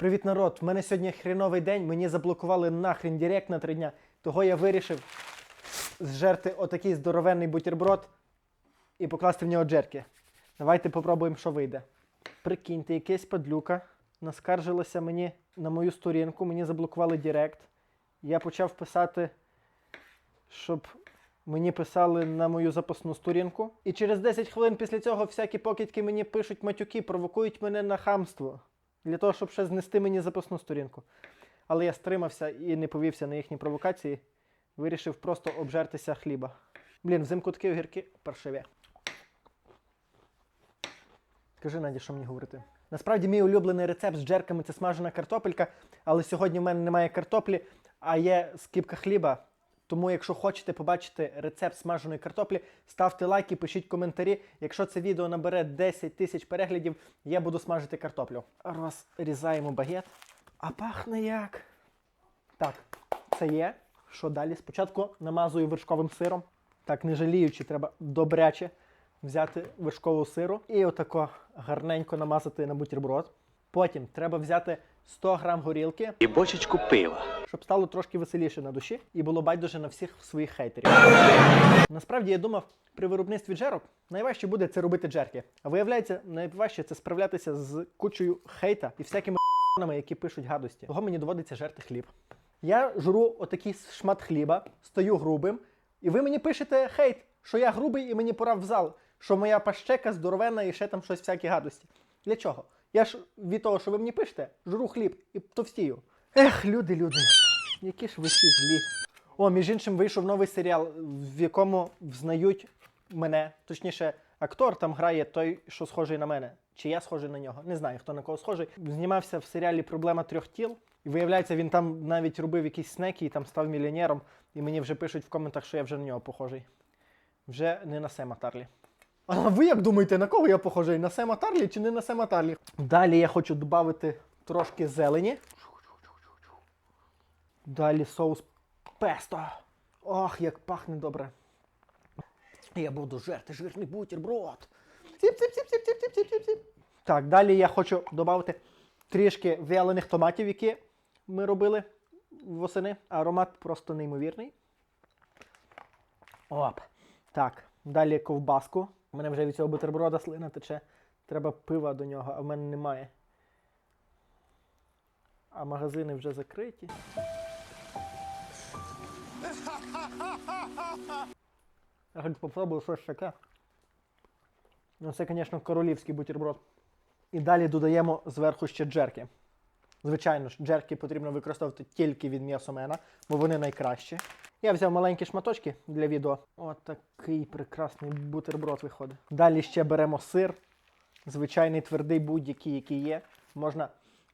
Привіт, народ! В мене сьогодні хреновий день. Мені заблокували нахрен директ на три дня. Того я вирішив зжерти отакий здоровенний бутерброд і покласти в нього джерки. Давайте попробуємо, що вийде. Прикиньте, якась падлюка наскаржилася мені на мою сторінку, мені заблокували директ. Я почав писати, щоб мені писали на мою запасну сторінку. І через 10 хвилин після цього всякі покидьки мені пишуть матюки, провокують мене на хамство. Для того, щоб ще знести мені запасну сторінку. Але я стримався і не повівся на їхні провокації. Вирішив просто обжертися хліба. Блін, взимку такі огірки паршиві. Кажи, Наді, що мені говорити. Насправді, мій улюблений рецепт з джерками це смажена картопелька, але сьогодні в мене немає картоплі, а є скипка хліба. Тому, якщо хочете побачити рецепт смаженої картоплі, ставте лайки, пишіть коментарі. Якщо це відео набере 10 тисяч переглядів, я буду смажити картоплю. Розрізаємо багет. А пахне як. Так, це є. Що далі? Спочатку намазую вершковим сиром. Так, не жаліючи, треба добряче взяти вершкового сиру і отако гарненько намазати на бутерброд. Потім треба взяти 100 грам горілки, і бочечку пива. щоб стало трошки веселіше на душі і було байдуже на всіх своїх хейтерів. Насправді я думав, при виробництві джерок найважче буде це робити джерки. А виявляється, найважче це справлятися з кучою хейта і всякими нами, які пишуть гадості. Того мені доводиться жерти хліб. Я жру отакий шмат хліба, стою грубим, і ви мені пишете хейт, що я грубий і мені пора в зал, що моя пащека здоровенна і ще там щось всякі гадості. Для чого? Я ж від того, що ви мені пишете, жру хліб і товстію. Ех, люди, люди, які ж ви всі злі. О, між іншим вийшов новий серіал, в якому взнають мене, точніше, актор там грає той, що схожий на мене. Чи я схожий на нього? Не знаю, хто на кого схожий. Знімався в серіалі Проблема трьох тіл. І виявляється, він там навіть робив якісь снеки і там став мільйонером. І мені вже пишуть в коментах, що я вже на нього похожий. Вже не на Сема Тарлі. А ви як думаєте, на кого я похожий? На Сема Тарлі чи не на Сема Тарлі? Далі я хочу додати трошки зелені. Далі соус песто. Ох, як пахне добре. Я буду жерти жирний бутерброд. Сіп-сіп-сіп-сіп-сіп-сіп-сіп. Так, далі я хочу додати трішки вялених томатів, які ми робили восени. Аромат просто неймовірний. Оп. Так, далі ковбаску. У мене вже від цього бутерброда слина тече. Треба пива до нього, а в мене немає. А магазини вже закриті. Я хоч попробую щось таке. Ну, це, звісно, королівський бутерброд. І далі додаємо зверху ще джерки. Звичайно ж, джерки потрібно використовувати тільки від м'ясомена, бо вони найкращі. Я взяв маленькі шматочки для відео. Отакий прекрасний бутерброд виходить. Далі ще беремо сир. Звичайний твердий будь-який, який є. Можна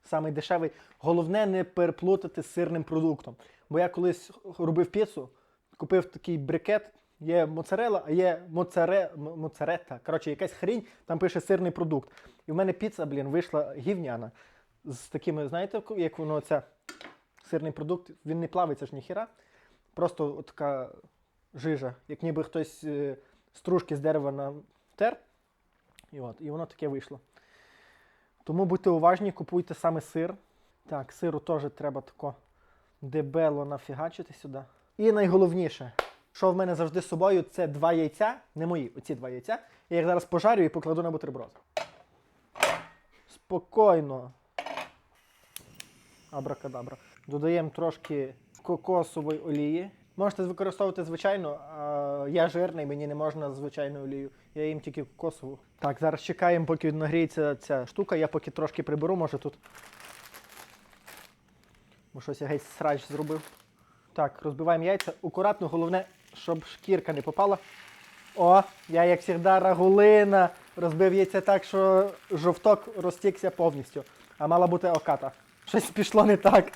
самий дешевий. Головне не переплутати з сирним продуктом. Бо я колись робив піцу, купив такий брикет, є моцарела, а є моцаре, м- моцаретта. Коротше, якась хрінь, там пише сирний продукт. І в мене піца, блін, вийшла гівняна. З такими, знаєте, як воно це сирний продукт, він не плавиться ж ніхіра. Просто така жижа, як ніби хтось е, стружки з дерева натер. І, от, і воно таке вийшло. Тому будьте уважні, купуйте саме сир. Так, сиру теж треба тако дебело нафігачити сюди. І найголовніше, що в мене завжди з собою, це два яйця, не мої, оці два яйця. Я їх зараз пожарю і покладу на бутерброд. Спокійно. Абракадабра. Додаємо трошки кокосової олії. Можете використовувати звичайну, а я жирний, мені не можна звичайну олію. Я їм тільки кокосову. Так, зараз чекаємо, поки нагріється ця штука. Я поки трошки приберу, може тут. Бо щось я геть срач зробив. Так, розбиваємо яйця. Акуратно, головне, щоб шкірка не попала. О, я, як завжди, рагулина. Розбив яйця так, що жовток розтікся повністю. А мала бути оката. Щось пішло не так.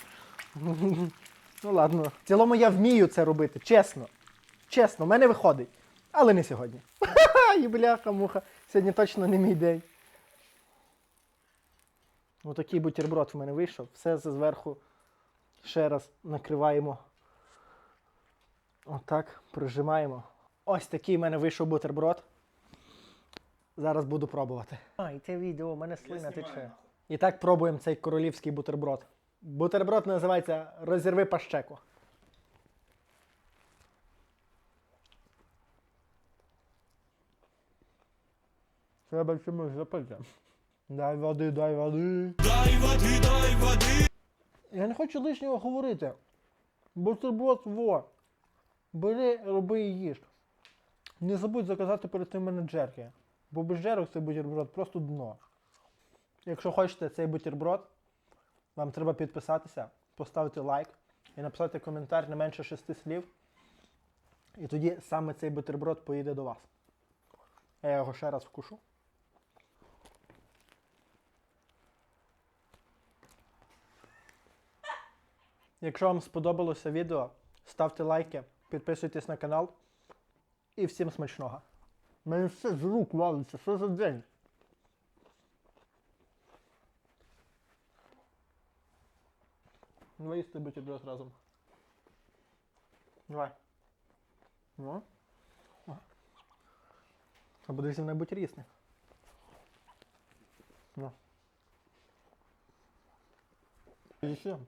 Ну ладно. В цілому я вмію це робити, чесно. Чесно, в мене виходить. Але не сьогодні. Ха-ха, і бляха-муха. Сьогодні точно не мій день. Отакий бутерброд в мене вийшов. Все зверху ще раз накриваємо. Отак, прижимаємо. Ось такий в мене вийшов бутерброд. Зараз буду пробувати. Ай, це відео, у мене слина тече. І так пробуємо цей королівський бутерброд. Бутерброд називається розірви пащеку. Треба чимось запити. Дай води, дай води. Дай води, дай води. Я не хочу лишнього говорити. Бутерброд во. Бери, роби і їж. Не забудь заказати перед тим мене джерки. Бо без джерок цей бутерброд просто дно. Якщо хочете цей бутерброд, вам треба підписатися, поставити лайк і написати коментар не менше шести слів. І тоді саме цей бутерброд поїде до вас. Я його ще раз вкушу. Якщо вам сподобалося відео, ставте лайки, підписуйтесь на канал і всім смачного. У мене все з рук валиться, що за день? Давай їсти бутерброд разом. Давай. Ну. О. А буде зі мною бути різне. Ну. І ще.